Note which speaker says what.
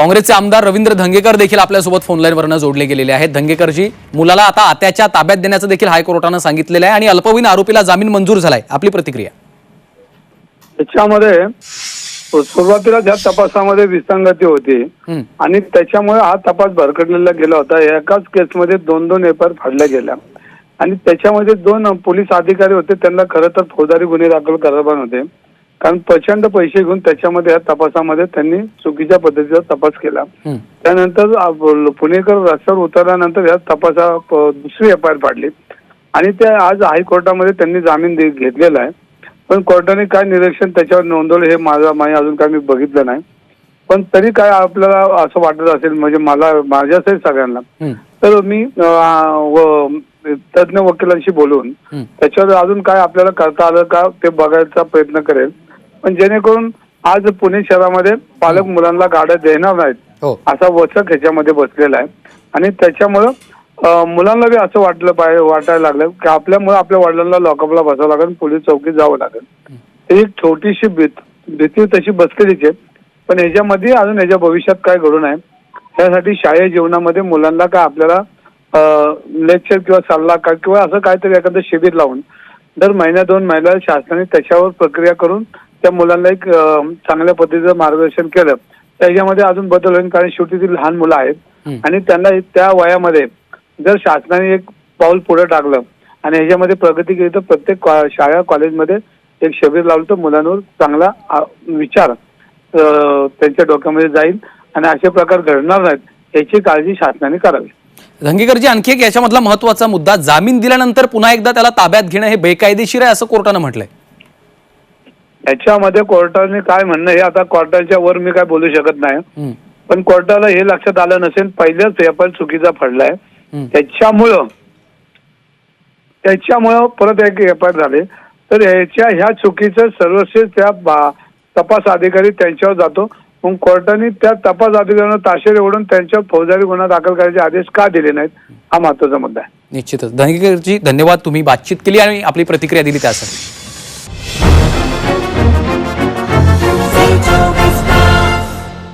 Speaker 1: काँग्रेसचे आमदार रवींद्र धंगेकर देखील आपल्यासोबत फोनलाईनवरनं जोडले गेलेले आहेत. धंगेकरजी मुलाला आता आत्याच्या ताब्यात देण्याचं देखील हायकोर्टानं सांगितलेलं आहे आणि अल्पवयीन आरोपीला जामीन मंजूर झालाय. आपली प्रतिक्रिया.
Speaker 2: त्याच्यामध्ये सुरुवातीला ज्या तपासामध्ये विसंगती होती. आणि त्याच्यामुळे हा तपास भरकटलेला गेला होता. एकाच केसमध्ये दोन दोन एफ आर फाडल्या गेल्या. आणि त्याच्यामध्ये दोन पोलीस अधिकारी होते त्यांना खरं तर फौजदारी गुन्हे दाखल करायला होते. कारण प्रचंड पैसे घेऊन त्याच्यामध्ये या तपासामध्ये त्यांनी चुकीच्या पद्धतीचा तपास केला. त्यानंतर पुणेकर रस्त्यावर उतरल्यानंतर या तपासा दुसरी एफ आय आर फाडली आणि त्या आज हायकोर्टामध्ये त्यांनी जामीन घेतलेला आहे पण कोर्टाने काय निरीक्षण त्याच्यावर नोंदवलं हे माझा माही अजून काय मी बघितलं नाही पण तरी काय आपल्याला असं वाटत असेल म्हणजे मला माझ्यासही सगळ्यांना. तर मी तज्ज्ञ वकिलांशी बोलून. त्याच्यावर अजून काय आपल्याला करता आलं का ते बघायचा प्रयत्न करेल पण जेणेकरून आज पुणे शहरामध्ये पालक मुलांना गाड्या देणार नाहीत.
Speaker 1: हो.
Speaker 2: असा वचक ह्याच्यामध्ये बसलेला आहे. आणि त्याच्यामुळं अं, मुलांना बी असं वाटलं पाहिजे वाटायला लागलं की आपल्यामुळे आपल्या वडिलांना लॉकअपला बसावं लागेल पोलीस चौकीत जावं लागेल. ही. एक छोटीशी भीत भीती तशी बसलेलीच आहे. पण ह्याच्यामध्ये अजून ह्याच्या भविष्यात काय घडू नये त्यासाठी शाळेय जीवनामध्ये मुलांना काय आपल्याला लेक्चर किंवा सल्ला का किंवा असं काहीतरी एखादं शिबिर लावून दर महिन्या दोन महिन्याला शासनाने त्याच्यावर प्रक्रिया करून त्या मुलांना एक चांगल्या पद्धतीचं मार्गदर्शन केलं. त्याच्यामध्ये अजून बदल होईल कारण शेवटी ती लहान मुलं आहेत. आणि त्यांना त्या वयामध्ये जर शासनाने एक पाऊल पुढे टाकलं आणि ह्याच्यामध्ये प्रगती केली तर प्रत्येक शाळा कॉलेजमध्ये एक शिबिर लावलं तर मुलांवर चांगला विचार त्यांच्या डोक्यामध्ये जाईल. आणि असे प्रकार घडणार नाहीत याची काळजी शासनाने करावी.
Speaker 1: धंगेकरजी आणखी एक याच्यामधला महत्त्वाचा मुद्दा जामीन दिल्यानंतर पुन्हा एकदा त्याला ताब्यात घेणं हे बेकायदेशीर आहे असं कोर्टानं म्हटलंय.
Speaker 2: याच्यामध्ये कोर्टाने काय म्हणणं हे आता कोर्टाच्या वर मी काय बोलू शकत नाही. पण कोर्टाला हे लक्षात आलं नसेल पहिल्याच पेपर चुकीचा पडलाय. त्याच्यामुळं त्याच्यामुळं परत एक एफ आय झाले. तर ह्याच्या ह्या चुकीचं सर्वस्व त्या तपास अधिकारी त्यांच्यावर जातो. मग कोर्टाने त्या तपास अधिकाऱ्यांना ताशेरे ओढून त्यांच्यावर फौजदारी गुन्हा दाखल करायचे आदेश का दिले नाहीत हा महत्त्वाचा मुद्दा आहे.
Speaker 1: निश्चितच. धंगेकरजी धन्यवाद. तुम्ही बातचीत केली आणि आपली प्रतिक्रिया दिली त्यासाठी.